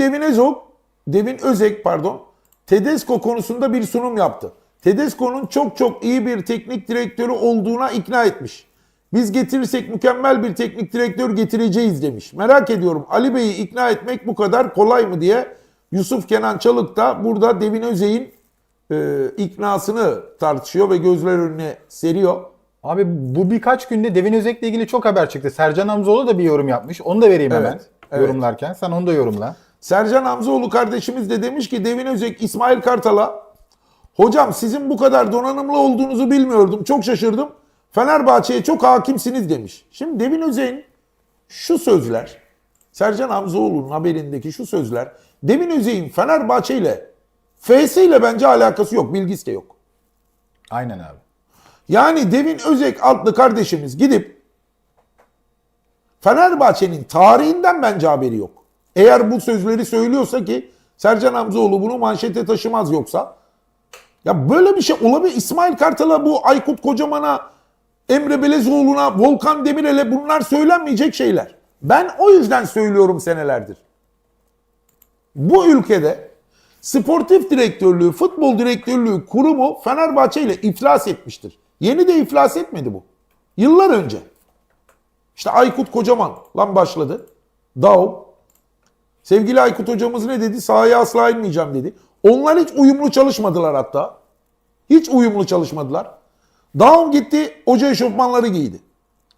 Devin Özok, Devin Özek pardon, Tedesco konusunda bir sunum yaptı. Tedesco'nun çok çok iyi bir teknik direktörü olduğuna ikna etmiş. Biz getirirsek mükemmel bir teknik direktör getireceğiz demiş. Merak ediyorum Ali Bey'i ikna etmek bu kadar kolay mı diye Yusuf Kenan Çalık da burada Devin Özek'in e, iknasını tartışıyor ve gözler önüne seriyor. Abi bu birkaç günde Devin Özek'le ilgili çok haber çıktı. Sercan Hamzoğlu da bir yorum yapmış. Onu da vereyim hemen evet. yorumlarken. Sen onu da yorumla. Sercan Hamzoğlu kardeşimiz de demiş ki Devin Özek İsmail Kartal'a hocam sizin bu kadar donanımlı olduğunuzu bilmiyordum. Çok şaşırdım. Fenerbahçe'ye çok hakimsiniz demiş. Şimdi Devin Özek'in şu sözler Sercan Hamzoğlu'nun haberindeki şu sözler Devin Özek'in Fenerbahçe ile FS ile bence alakası yok. Bilgisi de yok. Aynen abi. Yani Devin Özek adlı kardeşimiz gidip Fenerbahçe'nin tarihinden bence haberi yok. Eğer bu sözleri söylüyorsa ki Sercan Hamzoğlu bunu manşete taşımaz yoksa. Ya böyle bir şey olabilir. İsmail Kartal'a bu Aykut Kocaman'a, Emre Belezoğlu'na, Volkan Demirel'e bunlar söylenmeyecek şeyler. Ben o yüzden söylüyorum senelerdir. Bu ülkede sportif direktörlüğü, futbol direktörlüğü kurumu Fenerbahçe ile iflas etmiştir. Yeni de iflas etmedi bu. Yıllar önce. İşte Aykut Kocaman'la başladı. Dav. Sevgili Aykut hocamız ne dedi? Sahaya asla inmeyeceğim dedi. Onlar hiç uyumlu çalışmadılar hatta. Hiç uyumlu çalışmadılar. Daum gitti, hoca eşofmanları giydi.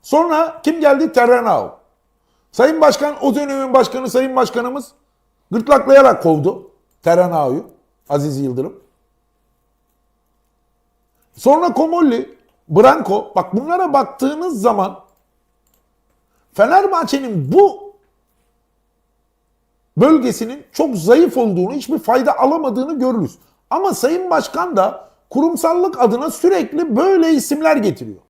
Sonra kim geldi? Terranao. Sayın Başkan, o dönemin başkanı Sayın Başkanımız gırtlaklayarak kovdu Terranao'yu. Aziz Yıldırım. Sonra Komolli, Branco. Bak bunlara baktığınız zaman Fenerbahçe'nin bu bölgesinin çok zayıf olduğunu, hiçbir fayda alamadığını görürüz. Ama Sayın Başkan da kurumsallık adına sürekli böyle isimler getiriyor.